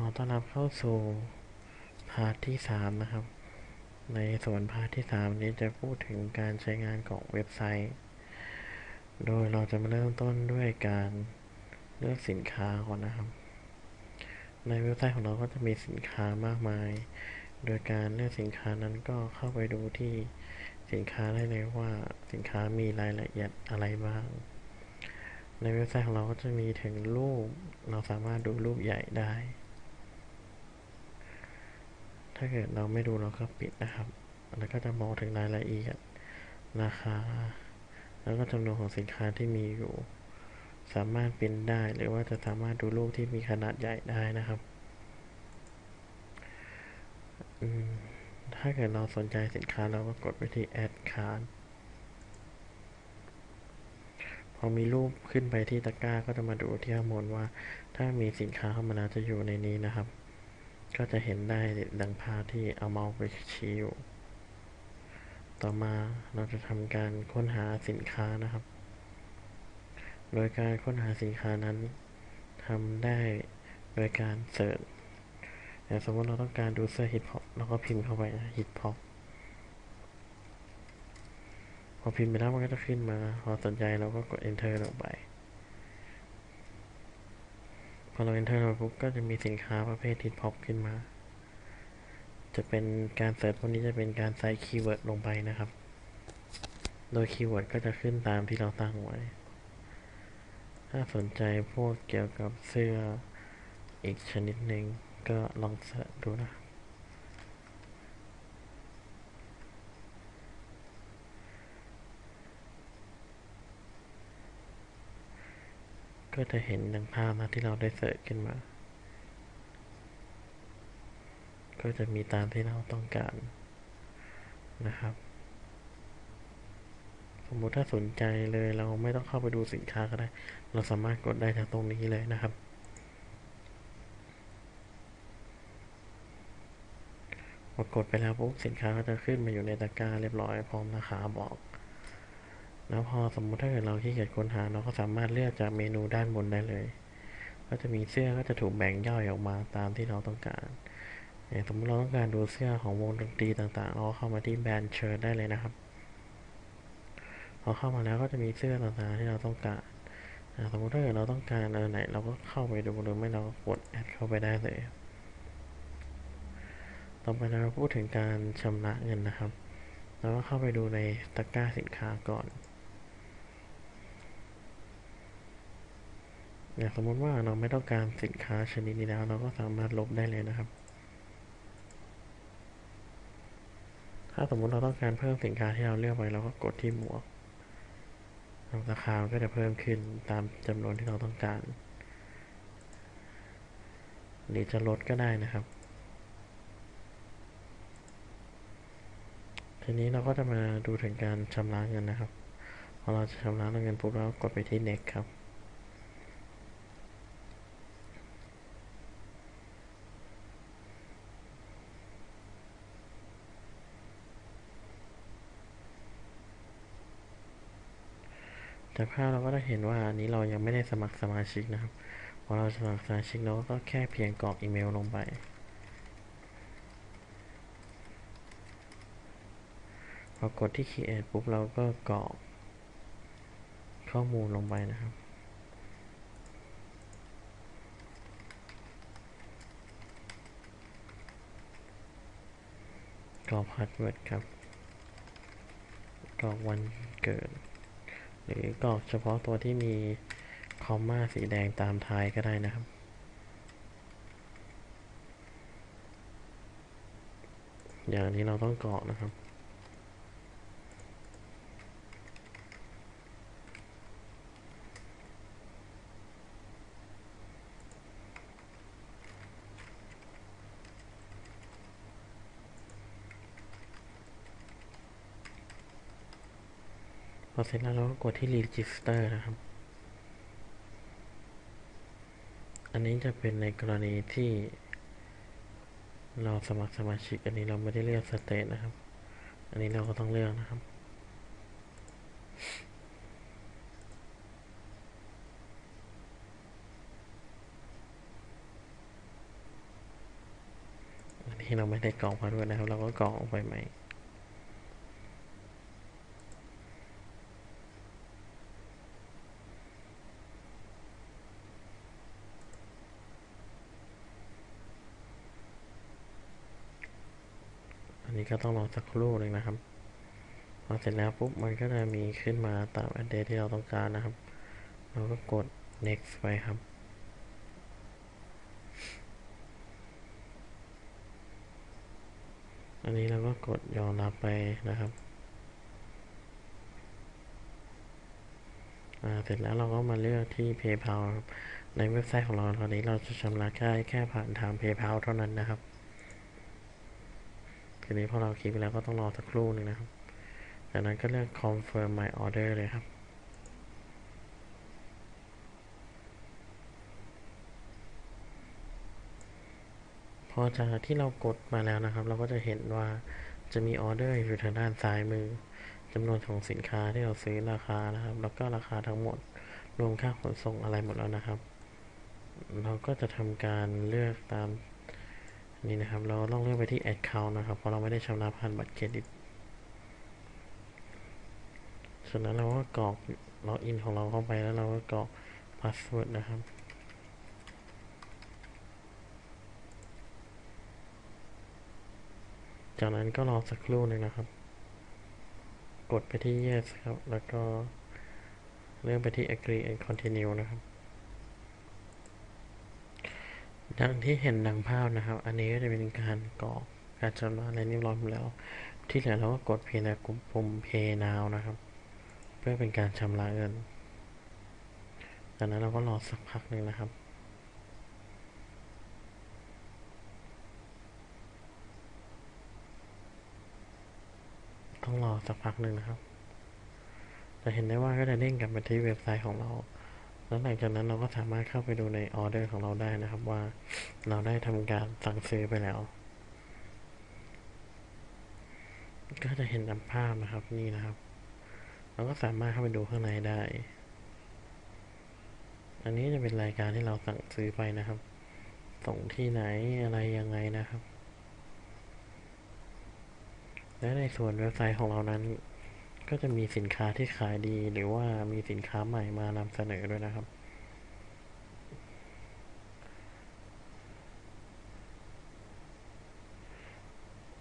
อต้อนรับเข้าสู่พาร์ทที่สามนะครับ ในส่วนพาร์ทที่สามนี้จะพูดถึงการใช้งานของเว็บไซต์ โดยเราจะมาเริ่มต้นด้วยการเลือกสินค้าก่อนนะครับ ในเว็บไซต์ของเราก็จะมีสินค้ามากมาย โดยการเลือกสินค้านั้นก็เข้าไปดูที่สินค้าได้เลยว่าสินค้ามีรายละเอียดอะไรบ้าง ในเว็บไซต์ของเราก็จะมีถึงรูป เราสามารถดูรูปใหญ่ได้ ถ้าเกิดเราไม่ดูเราก็ปิดนะครับ แล้วก็จะมองถึงรายละเอียดราคา แล้วก็จำนวนของสินค้าที่มีอยู่ สามารถปริ้นได้หรือว่าจะสามารถดูรูปที่มีขนาดใหญ่ได้นะครับถ้าเกิดเราสนใจสินค้าเราก็กดไปที่ add card พอมีรูปขึ้นไปที่ตะกร้าก็จะมาดูที่ข้างบนว่า ถ้ามีสินค้าเข้ามาแล้วจะอยู่ในนี้นะครับ ก็จะเห็นได้ดังภาพที่เอาเมาส์ไปชี้อยู่ ต่อมาเราจะทำการค้นหาสินค้านะครับ โดยการค้นหาสินค้านั้นทำได้โดยการเสิร์ชอย่างสมมติเราต้องการดูเสื้อฮิปฮอปเราก็พิมพ์เข้าไปฮิปฮอปพอพิมพ์ไปแล้วมันก็จะขึ้นมา พอสนใจเราก็กด enter ลงไป พอเรา enter ลงไปปุ๊บก็จะมีสินค้าประเภทฮิปฮอปขึ้นมา จะเป็นการเสิร์ชพวกนี้จะเป็นการใส่คีย์เวิร์ดลงไปนะครับ โดยคีย์เวิร์ดก็จะขึ้นตามที่เราตั้งไว้ ถ้าสนใจพวกเกี่ยวกับเสื้ออีกชนิดหนึ่งก็ลองเสิร์ชดูนะ ก็จะเห็นดังภาพนะที่เราได้เสิร์ชขึ้นมา ก็จะมีตามที่เราต้องการนะครับ สมมุติถ้าสนใจเลยเราไม่ต้องเข้าไปดูสินค้าก็ได้ เราสามารถกดได้จากตรงนี้เลยนะครับ กดไปแล้วปุ๊บสินค้าก็จะขึ้นมาอยู่ในตะกร้าเรียบร้อยพร้อมราคาบอก แล้วพอสมมุติถ้าเกิดเราขี้เกียจค้นหาเราก็สามารถเลือกจากเมนูด้านบนได้เลย ก็จะมีเสื้อก็จะถูกแบ่งย่อยออกมาตามที่เราต้องการอย่างสมมติเราต้องการดูเสื้อของวงดนตรีต่างๆ เราก็เข้ามาที่แบรนด์เชิร์ได้เลยนะครับพอเข้ามาแล้วก็จะมีเสื้อต่างๆที่เราต้องการสมมติถ้าเกิดเราต้องการอันไหน เราก็เข้าไปดูหรือไม่เราก็กดแอดเข้าไปได้เลย ต่อไปเราพูดถึงการชำระเงินนะครับ เราก็เข้าไปดูในตะกร้าสินค้าก่อน อย่างสมมติว่าเราไม่ต้องการสินค้าชนิดนี้แล้ว เราก็สามารถลบได้เลยนะครับ ถ้าสมมุติเราต้องการเพิ่มสินค้าที่เราเลือกไปเราก็กดที่หมวกราคาก็จะเพิ่มขึ้นตามจำนวนที่เราต้องการ หรือจะลดก็ได้นะครับ ทีนี้เราก็จะมาดูถึงการชำระเงินนะครับ พอเราจะชำระเงินปุ๊บเราก็กดไปที่ next ครับ จากภาพเราก็จะเห็นว่าอันนี้เรายังไม่ได้สมัครสมาชิกนะครับพอเราสมัครสมาชิกเราก็แค่เพียงกรอกอีเมลลงไป พอกดที่ create ปุ๊บเราก็กรอกข้อมูลลงไปนะครับกรอกพาสเวิร์ดครับกรอกวันเกิด รือกรอกเฉพาะตัวที่มีคอมมาสีแดงตามท้ายก็ได้นะครับ อย่างนี้เราต้องกรอกนะครับ พอเสร็จแล้วเราก็กดที่ register นะครับ อันนี้จะเป็นในกรณีที่เราสมัครสมาชิก อันนี้เราไม่ได้เลือกสเตทนะครับ อันนี้เราก็ต้องเลือกนะครับพที่เราไม่ได้กรอกพาสเวิร์ดนะครับ เราก็กรอกลงไปใหม่ อันนี้ก็ต้องรอสักครู่หนึ่งนะครับพอเสร็จแล้วปุ๊บมันก็จะมีขึ้นมาตาม address ที่เราต้องการนะครับ เราก็กด next ไปครับอันนี้เราก็กดยอมรับไปนะครับ เสร็จแล้วเราก็มาเลือกที่ PayPal ครับ ในเว็บไซต์ของเราตอนนี้เราจะชำระแค่แค่ผ่านทาง PayPal เท่านั้นนะครับ ทีนี้พอเราคลิกไปแล้วก็ต้องรอสักครู่หนึ่งนะครับ จากนั้นก็เลือก confirm my order เลยครับ พอจากที่เรากดมาแล้วนะครับ เราก็จะเห็นว่าจะมีออเดอร์อยู่ทางด้านซ้ายมือจำนวนของสินค้าที่เราซื้อราคานะครับ แล้วก็ราคาทั้งหมดรวมค่าขนส่งอะไรหมดแล้วนะครับ เราก็จะทำการเลือกตาม นี่นะครับเราต้องเลือกไปที่ account นะครับ เพราะเราไม่ได้ชำระผ่านบัตรเครดิตฉะนั้นเราก็กรอกล็อกอินของเราเข้าไปแล้วเราก็กรอกพาสเวิร์ดนะครับจากนั้นก็รอสักครู่หนึ่งนะครับ กดไปที่ yes ครับ แล้วก็เลื่อนไปที่ agree and continue นะครับ ดังที่เห็นดังภาพนะครับ อันนี้ก็จะเป็นการกรอกการชำระในเรียบร้อยหมแล้ว ที่เหลือเราก็กดเพยงแต่ปุ่ม pay now นะครับ เพื่อเป็นการชำระเงินจากนั้นเราก็รอสักพักหนึ่งนะครับต้องรอสักพักหนึ่งนะครับ จะเห็นได้ว่าก็จะเด้งกลับมาที่เว็บไซต์ของเรา แล้วหลังจากนั้นเราก็สามารถเข้าไปดูในออเดอร์ของเราได้นะครับว่าเราได้ทำการสั่งซื้อไปแล้ว ก็จะเห็นตามภาพนะครับนี่นะครับ เราก็สามารถเข้าไปดูข้างในได้ อันนี้จะเป็นรายการที่เราสั่งซื้อไปนะครับ ส่งที่ไหนอะไรยังไงนะครับ และในส่วนเว็บไซต์ของเรานั้น ก็จะมีสินค้าที่ขายดี หรือว่ามีสินค้าใหม่มานำเสนอด้วยนะครับ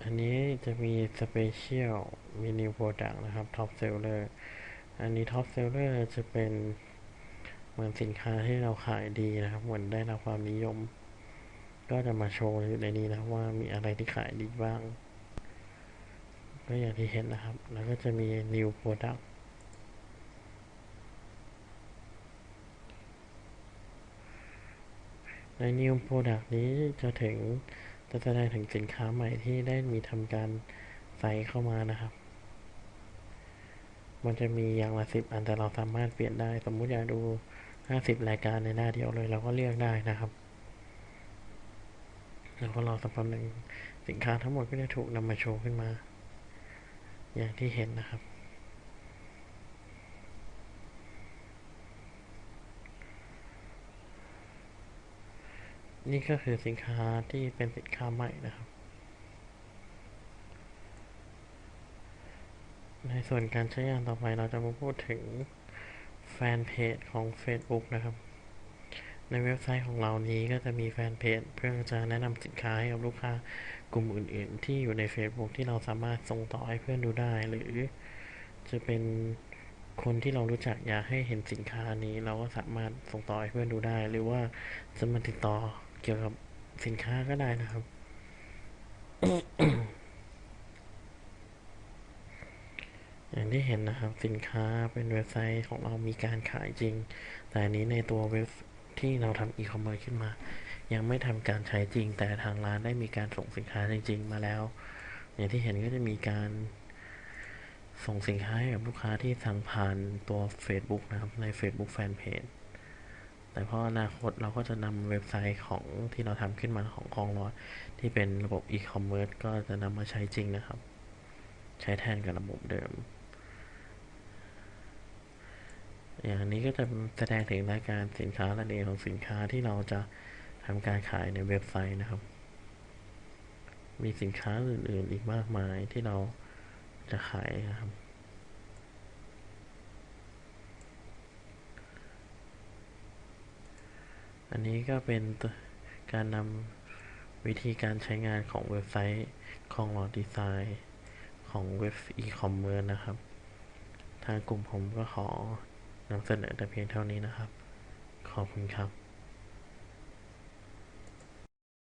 อันนี้จะมี Special มี New Product นะครับ Top Seller อันนี้ Top Seller จะเป็นเหมือนสินค้าที่เราขายดีนะครับ เหมือนได้รับความนิยม ก็จะมาโชว์ในนี้นะว่ามีอะไรที่ขายดีบ้าง ก็อย่างที่เห็นนะครับ แล้วก็จะมี New Product ใน New Product นี้จะถึงจะแสดงถึงสินค้าใหม่ที่ได้มีทำการใส่เข้ามานะครับ มันจะมีอย่างละสิบอันแต่เราสามารถเปลี่ยนได้ สมมุติอยากดูห้าสิบรายการในหน้าเดียวเลย เราก็เลือกได้นะครับแล้วก็รอสักพักหนึ่งสินค้าทั้งหมดก็จะถูกนำมาโชว์ขึ้นมา อย่างที่เห็นนะครับนี่ก็คือสินค้าที่เป็นสินค้าใหม่นะครับ ในส่วนการใช้งานต่อไปเราจะมาพูดถึงแฟนเพจของ Facebook นะครับ ในเว็บไซต์ของเรานี้ก็จะมีแฟนเพจเพื่อจะแนะนำสินค้าให้กับลูกค้า กลุ่มอื่น ๆ ที่อยู่ใน Facebook ที่เราสามารถส่งต่อให้เพื่อนดูได้ หรือจะเป็นคนที่เรารู้จักอยากให้เห็นสินค้านี้ เราก็สามารถส่งต่อให้เพื่อนดูได้ หรือว่าจะมาติดต่อเกี่ยวกับสินค้าก็ได้นะครับ อย่างที่เห็นนะครับสินค้าเป็นเว็บไซต์ของเรามีการขายจริง แต่อันนี้ในตัวเว็บที่เราทำอีคอมเมิร์ซขึ้นมา ยังไม่ทำการใช้จริง แต่ทางร้านได้มีการส่งสินค้าจริง ๆ มาแล้ว อย่างที่เห็นก็จะมีการส่งสินค้าให้กับลูกค้าที่สั่งผ่านตัว Facebook นะครับใน Facebook Fanpage แต่เพราะอนาคตเราก็จะนำเว็บไซต์ของที่เราทำขึ้นมาของคองรอดที่เป็นระบบอีคอมเมิร์ซก็จะนำมาใช้จริงนะครับ ใช้แทนกับระบบเดิม อย่างนี้ก็จะแสดงถึงรายการสินค้ารายละเอียดของสินค้าที่เราจะ ทำการขายในเว็บไซต์นะครับ มีสินค้าอื่นๆอีกมากมายที่เราจะขายนะครับ อันนี้ก็เป็นการนำวิธีการใช้งานของเว็บไซต์ของหลอดดีไซน์ของเว็บอีคอมเมิร์ซนะครับ ทางกลุ่มผมก็ขอนำเสนอแต่เพียงเท่านี้นะครับ ขอบคุณครับ